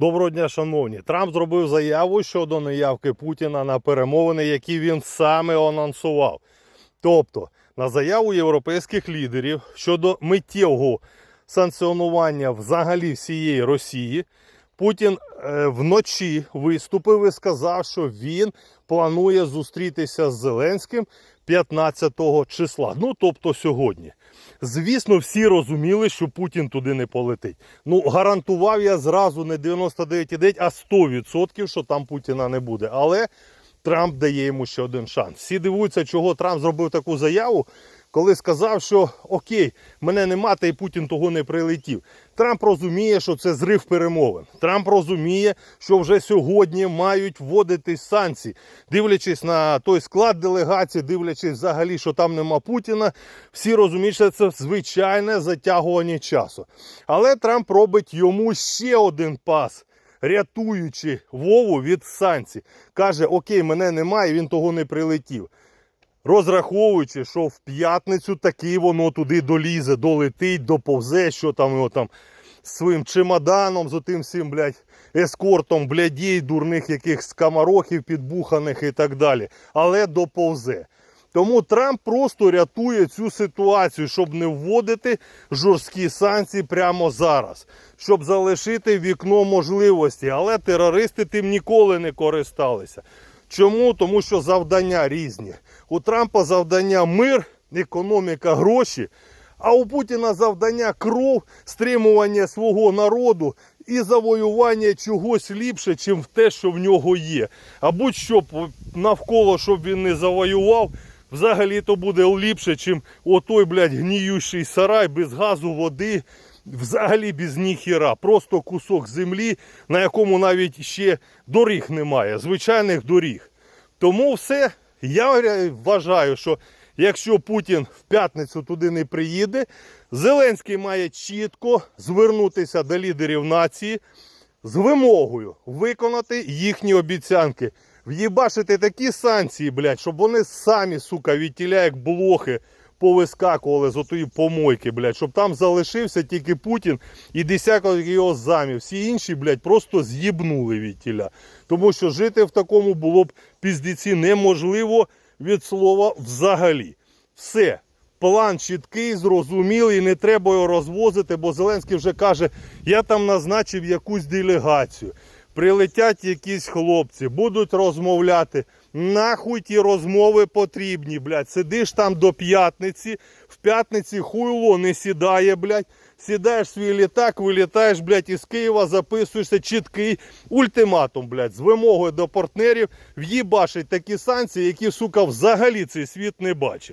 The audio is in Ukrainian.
Доброго дня, шановні. Трамп зробив заяву щодо неявки Путіна на перемовини, які він саме анонсував. Тобто, на заяву європейських лідерів щодо миттєвого санкціонування взагалі всієї Росії, Путін е, вночі виступив і сказав, що він планує зустрітися з Зеленським 15 числа. Ну тобто сьогодні. Звісно, всі розуміли, що Путін туди не полетить. Ну, гарантував я зразу не 99,9, а 100%, що там Путіна не буде. Але Трамп дає йому ще один шанс. Всі дивуються, чого Трамп зробив таку заяву, коли сказав, що окей, мене нема, та й Путін того не прилетів. Трамп розуміє, що це зрив перемовин. Трамп розуміє, що вже сьогодні мають вводити санкції, дивлячись на той склад делегації, дивлячись взагалі, що там нема Путіна. Всі розуміють, що це звичайне затягування часу. Але Трамп робить йому ще один пас рятуючи Вову від санкцій. Каже, окей, мене немає, він того не прилетів. Розраховуючи, що в п'ятницю таки воно туди долізе, долетить, доповзе, що там його там своїм чемоданом, з отим всім, блядь, ескортом, блядій, дурних якихось скамарохів підбуханих і так далі. Але доповзе. Тому Трамп просто рятує цю ситуацію, щоб не вводити жорсткі санкції прямо зараз, щоб залишити вікно можливості. Але терористи тим ніколи не користалися. Чому? Тому що завдання різні. У Трампа завдання мир, економіка, гроші. А у Путіна завдання кров, стримування свого народу і завоювання чогось ліпше, чим те, що в нього є. А будь-що навколо, щоб він не завоював, взагалі то буде ліпше, чим отой, блядь, гніючий сарай без газу, води, взагалі без ніхіра. Просто кусок землі, на якому навіть ще доріг немає, звичайних доріг. Тому все, я вважаю, що якщо Путін в п'ятницю туди не приїде, Зеленський має чітко звернутися до лідерів нації з вимогою виконати їхні обіцянки. В'їбашити такі санкції, блядь, щоб вони самі, сука, відтіля, як блохи, повискакували з отої помойки, блядь, щоб там залишився тільки Путін і десяток його замів. Всі інші, блядь, просто з'їбнули відтіля. Тому що жити в такому було б піздіці неможливо від слова взагалі. Все. План чіткий, зрозумілий, не треба його розвозити, бо Зеленський вже каже, я там назначив якусь делегацію. Прилетять якісь хлопці, будуть розмовляти. Нахуй ті розмови потрібні, блядь. Сидиш там до п'ятниці, в п'ятниці хуйло не сідає, блядь. Сідаєш свій літак, вилітаєш, блядь, із Києва, записуєшся чіткий ультиматум, блядь, з вимогою до партнерів в'їбашить такі санкції, які, сука, взагалі цей світ не бачив.